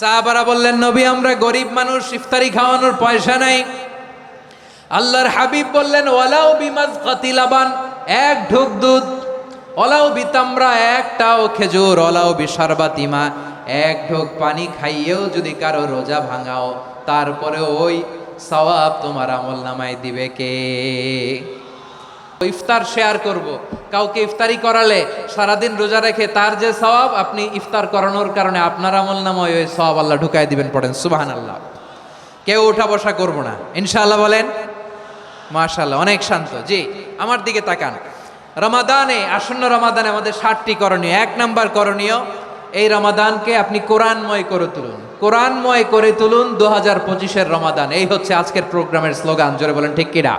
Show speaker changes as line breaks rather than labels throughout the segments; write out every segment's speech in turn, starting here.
সাহাবারা বললেন, নবী, আমরা গরিব মানুষ, ইফতারি খাওয়ানোর পয়সা নাই। আল্লাহর হাবিব বললেন ওয়ালাও বিমাজ কাতিলাবান, এক ঢুক দুধ ওলাও বিতামরা, একটাও খেজুর ওলাও বিশারবাতিমা, এক ঢোক পানি খাইয়েও যদি কারও রোজা ভাঙাও তারপরে ওই সওয়াব তোমার আমল নামায় দিবে কে? ইফতার শেয়ার করব। কাউকে ইফতারি করালে সারাদিন রোজা রেখে তার যে সওয়াব, আপনি ইফতার করানোর কারণে আপনার আমল নামায় ওই সওয়াব আল্লাহ ঢুকাই দিবেন পড়েন। সুবাহান আল্লাহ কেউ উঠা বসা করব না। ইনশাআল্লাহ বলেন? মাশাল্লাহ অনেক শান্ত। জি, আমার দিকে তাকান। রমাদানে, আসন্ন রমাদানে আমাদের ষাটটি করণীয়। এক নাম্বার করণীয়, এই রমাদানকে আপনি কোরআনময় করে তুলুন। কোরআনময় করে তুলুন দু হাজার পঁচিশের রমাদান। এই হচ্ছে আজকের প্রোগ্রামের স্লোগান। জোরে বলেন, ঠিক কিনা?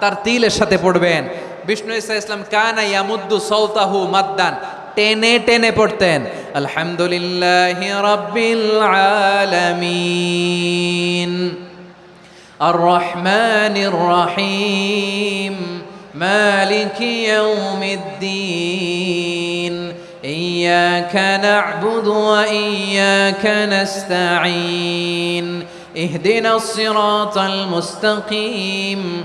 তার তিলের সাথে পড়বেন বিষ্ণু ইসা ইসলাম কানা ইয়ামুদ্দু সৌতাহু মাদ্দান টেনে টেনে পড়তেন আলহামদুলিল্লাহ রাব্বিল আলামিন الرحمن الرحيم مالك يوم الدين إياك نعبد وإياك نستعين اهدنا الصراط المستقيم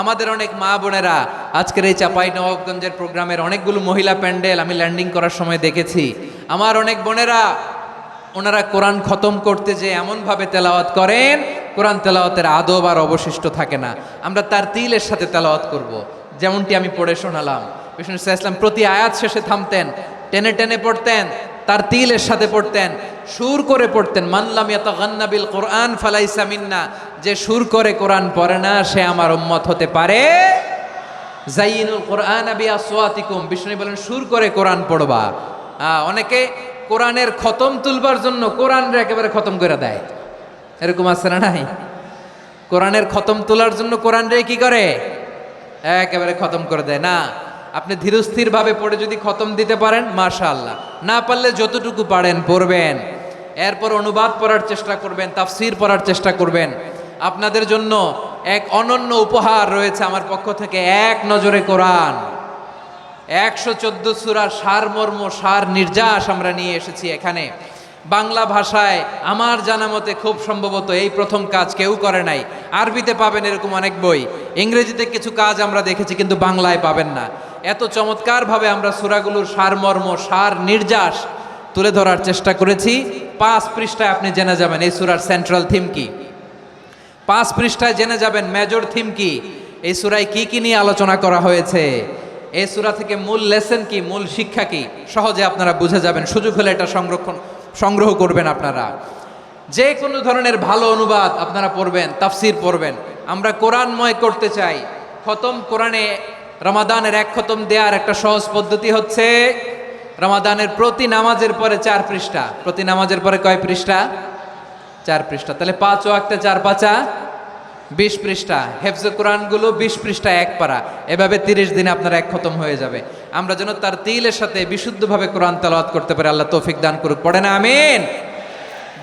আমাদের অনেক মা বোনেরা আজকের এই চাপাই নবাবগঞ্জের প্রোগ্রামের অনেকগুলো মহিলা প্যান্ডেল আমি ল্যান্ডিং করার সময় দেখেছি। আমার অনেক বোনেরা, ওনারা কোরআন খতম করতে যে এমনভাবে তেলাওয়াত করেন, কোরআন তেলাওয়াতের আদব আর অবশিষ্ট থাকে না। আমরা তার তিলের সাথে তেলাওয়াত করব। যেমনটি আমি পড়ে শোনালাম। বিষ্ণু ইসলাম প্রতি আয়াত শেষে থামতেন, টেনে টেনে পড়তেন, তার তিলের সাথে পড়তেন। সুর করে পড়তেন মানলাম ইয়াতাগান্না বিল কোরআন ফালাইসা মিন্না যে সুর করে কোরআন পড়ে না, সে আমার উম্মত হতে পারে। জাইনুল কোরআন আবি আসওয়াতিকুম বিষ্ণু বলেন, সুর করে কোরআন পড়বা। অনেকে কোরআনের খতম তুলবার জন্য কোরআন একেবারে খতম করে দেয়। এরকম আছে না নাই? কোরআনের খতম তোলার জন্য কোরআন রে কি করে? একেবারে খতম করে দেয়। না, আপনি ধীরস্থির ভাবে পড়ে যদি খতম দিতে পারেন, মাশাআল্লাহ। না পারলে যতটুকু পারেন, পড়বেন। এরপর অনুবাদ পড়ার চেষ্টা করবেন, তাফসির পড়ার চেষ্টা করবেন। আপনাদের জন্য এক অনন্য উপহার রয়েছে আমার পক্ষ থেকে, এক নজরে কোরআন। একশো চোদ্দ সুরার সারমর্ম সার নির্যাস আমরা নিয়ে এসেছি এখানে। বাংলা ভাষায় আমার জানা মতে খুব সম্ভবত এই প্রথম কাজ কেউ করে নাই। আরবিতে পাবেন এরকম অনেক বই। ইংরেজিতে কিছু কাজ আমরা দেখেছি, কিন্তু বাংলায় পাবেন না। এত চমৎকারভাবে আমরা সুরাগুলোর সারমর্ম সার নির্যাস তুলে ধরার চেষ্টা করেছি। পাঁচ পৃষ্ঠায় আপনি জেনে যাবেন এই সুরার সেন্ট্রাল থিম কি। পাঁচ পৃষ্ঠায় জেনে যাবেন মেজর থিম কি। এই সুরায় কি কি নিয়ে আলোচনা করা হয়েছে। এই সুরা থেকে মূল লেসন কি, মূল শিক্ষা কি, সহজে আপনারা বুঝে যাবেন। সুযোগ হলে এটা সংরক্ষণ, সংগ্রহ করবেন আপনারা। যে কোনো ধরনের ভালো অনুবাদ আপনারা পড়বেন, তাফসির পড়বেন। আমরা কোরআনময় করতে চাই। খতম কোরআনে রমাদানের এক খতম দেওয়ার একটা সহজ পদ্ধতি হচ্ছে রমাদানের প্রতি নামাজের পরে চার পৃষ্ঠা। প্রতি নামাজের পরে কয় পৃষ্ঠা? চার পৃষ্ঠা। তাহলে পাঁচ ও একটা চার পাঁচা, বিশ পৃষ্ঠা। হেফজে কোরআনগুলো বিশ পৃষ্ঠা এক পারা এভাবে তিরিশ দিনে আপনার এক খতম হয়ে যাবে। আমরা যেন তার তিলের সাথে বিশুদ্ধভাবে কোরআন তালাওয়াত করতে পারি, আল্লাহ তৌফিক দান করুক। পড়ে না, আমিন?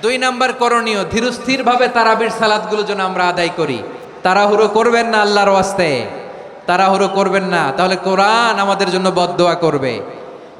দুই নাম্বার করণীয়, ধীরস্থিরভাবে তারাবির সালাদগুলো যেন আমরা আদায় করি। তাড়াহুড়ো করবেন না আল্লাহর ওয়াস্তে। তাড়াহুড়ো করবেন না। তাহলে কোরআন আমাদের জন্য বদদোয়া করবে।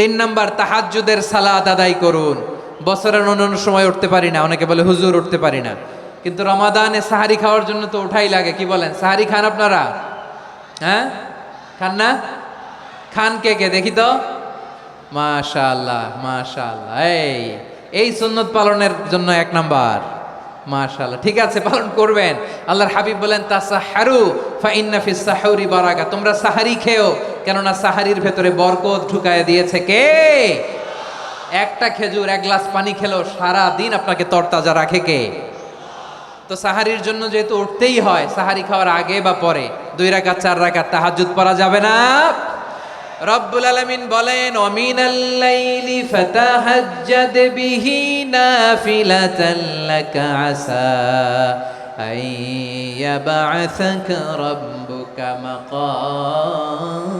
তিন নাম্বার, তাহাজ্জুদের সালাদ আদায় করুন। বছরের অন্যান্য সময় উঠতে পারি না, অনেকে বলে হুজুর উঠতে পারি না। কিন্তু রমাদানে সাহারি খাওয়ার জন্য তো ওঠাই লাগে, কি বলেন? সাহারি খান আপনারা? হ্যাঁ? খান না? খান কে কে? দেখি তো। মাশাআল্লাহ মাশাআল্লাহ। এই এই সুন্নত পালনের জন্য এক নাম্বার। মাশাআল্লাহ, ঠিক আছে, পালন করবেন। আল্লাহর হাবিব বলেন, তাসাহারু ফা ইন্না ফিস সাহুরি বারাকা। তোমরা সাহারি খেও কেননা সাহারির ভেতরে বরকত ঢুকায় দিয়েছে কে? একটা খেজুর, এক গ্লাস পানি খেলো সারা দিন আপনাকে তরতাজা রাখে কে? তো সাহারির জন্য যেহেতু উঠতেই হয়, সাহারি খাওয়ার আগে বা পরে, দুই রাকাত, চার রাকাত তাহাজ্জুদ পড়া যাবে না? রব্বুল আলামিন বলেন ওয়ামিনাল লাইলি ফাতাহাজ্জাদ বিহি নাফিলাতান লাকা আসা আইয়াবআসাকা রাব্বুকা মাকামান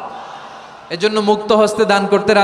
এজন্য মুক্ত হস্তে দান করতে রাজি